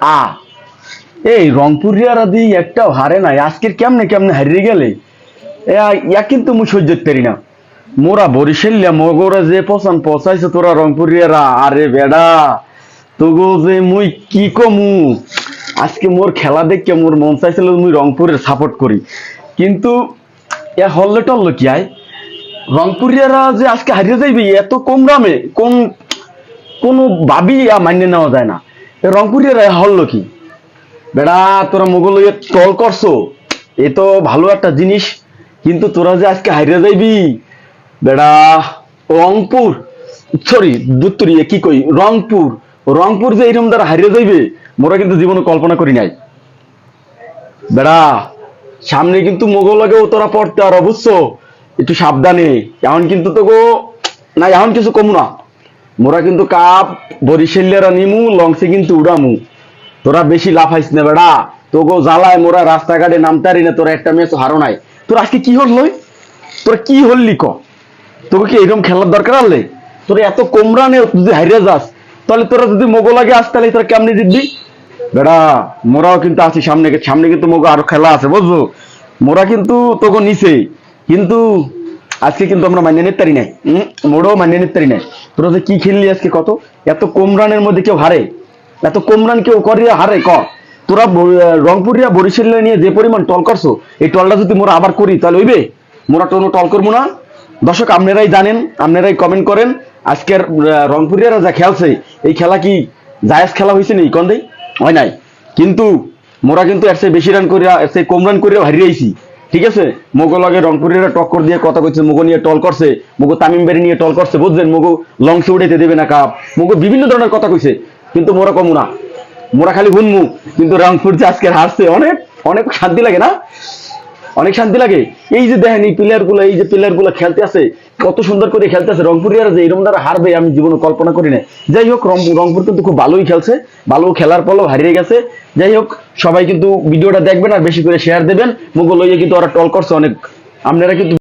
আ। এই রংপুরিয়ারা দি একটাও হারে নাই। আজকের কেমনে কেমনে হারিয়ে গেলে? ইয়া কিন্তু মুই সহ্য পারি না। মোরা বরিশাল্লা মগরা যে পছন পচাইছে তোরা রংপুরিয়ারা আরে বেডা, তোগো যে মুই কি কমু? আজকে মোর খেলা দেখে মোর মন চাইছিল মুই রংপুরের সাপোর্ট করি। কিন্তু এ হল্লে টল্লে কি আয় রংপুরিয়ারা যে আজকে হারিয়ে যাইবি এত কম দামে, কোন, কোনো ভাবি মান্য নেওয়া যায় না। এ রংপুরিয়ারা হল্লো কি? বেড়া, তোরা মোগল টল করছ। এ তো ভালো একটা জিনিস, কিন্তু তোরা যে আজকে হারিয়ে যাইবি? বেড়া, রংপুর, সরি, দুত্তরি কি কই? রংপুর রংপুর যে এরকম দ্বারা হারিয়ে যাইবে, মোরা কিন্তু জীবনে কল্পনা করি নাই। বেড়া, সামনে কিন্তু মোগল লাগেও তোরা পড়তে আর বুঝছ, একটু সাবধানে। এখন কিন্তু তো গো, না, এখন কিছু কমু না। মোরা কিন্তু কাপ বরিশালিয়ারা নিমু লংসে কিন্তু উড়ামু। তোরা বেশি লাফাইস না বেড়া। তোগো জ্বালায় মোরা রাস্তাঘাটে নামতারি না, তোরা একটা ম্যাচ হারো নাই। তোর আজকে কি হল তোরা কি হললি ক? তোকে কি এরকম খেলার দরকার আনলে তোরা এত কোমরা নে যদি হারিয়ে যাস, তাহলে তোরা যদি মোগল আগে আস, তাহলে তোরা কেমনি জিতবি? বেড়া, মোরাও কিন্তু আছি সামনে সামনে কিন্তু মোগো আরও খেলা আছে, বুঝছ? মোরা কিন্তু তোকে নিচে কিন্তু আজকে কিন্তু আমরা মানিয়ে নিতে পারি নাই। মোড়ও মানিয়ে নিতে পারি নাই। তোরা যে কি খেললি আজকে কত? এত কম রানের মধ্যে কেউ হারে? এত কম রান কেউ করিয়া হারে? ক? তোরা রংপুরিয়া, বরিশাল নিয়ে যে পরিমাণ টল করছ, এই টলটা যদি মোরা আবার করি, তাহলে হইবে? মোরা কোনো টল করব না। দর্শক, আপনারাই জানেন, আপনারাই কমেন্ট করেন, আজকের রংপুরিয়ারা যা খেলছে, এই খেলা কি জায়েজ খেলা হয়েছে নি কন দেই? হয় নাই। কিন্তু মোরা কিন্তু এর চেয়ে বেশি রান করিয়া, এর চেয়ে কম রান করিয়া হারিয়ে আইছি। ঠিক আছে? মোগল আগে রংপুরের টক্কর দিয়ে কথা কইছে মোগো নিয়ে টল করছে, মোগো তামিম বেড়ে নিয়ে টল করছে বুঝলেন মোগো লংসে উঠেতে দেবে না কাপ। মোগো বিভিন্ন ধরনের কথা কইছে, কিন্তু মোরা কমু না। মোরা খালি হুনমু, কিন্তু রংপুর যে আজকে হারছে, অনেক অনেক শান্তি লাগে না? অনেক শান্তি লাগে। এই যে দেখেন এই প্লেয়ারগুলো, এই যে প্লেয়ারগুলো খেলতে আছে, কত সুন্দর করে খেলতে আছে। রংপুরিয়ার যে এরকম দ্বারা হারবে আমি জীবনে কল্পনা করি না যাই হোক রংপুর কিন্তু খুব ভালোই খেলছে। ভালো খেলার পরও হারিয়ে গেছে। যাই হোক, সবাই কিন্তু ভিডিওটা দেখবেন আর বেশি করে শেয়ার দেবেন। মুগল লইয়ে কিন্তু ওরা টল করছে অনেক। আপনারা কিন্তু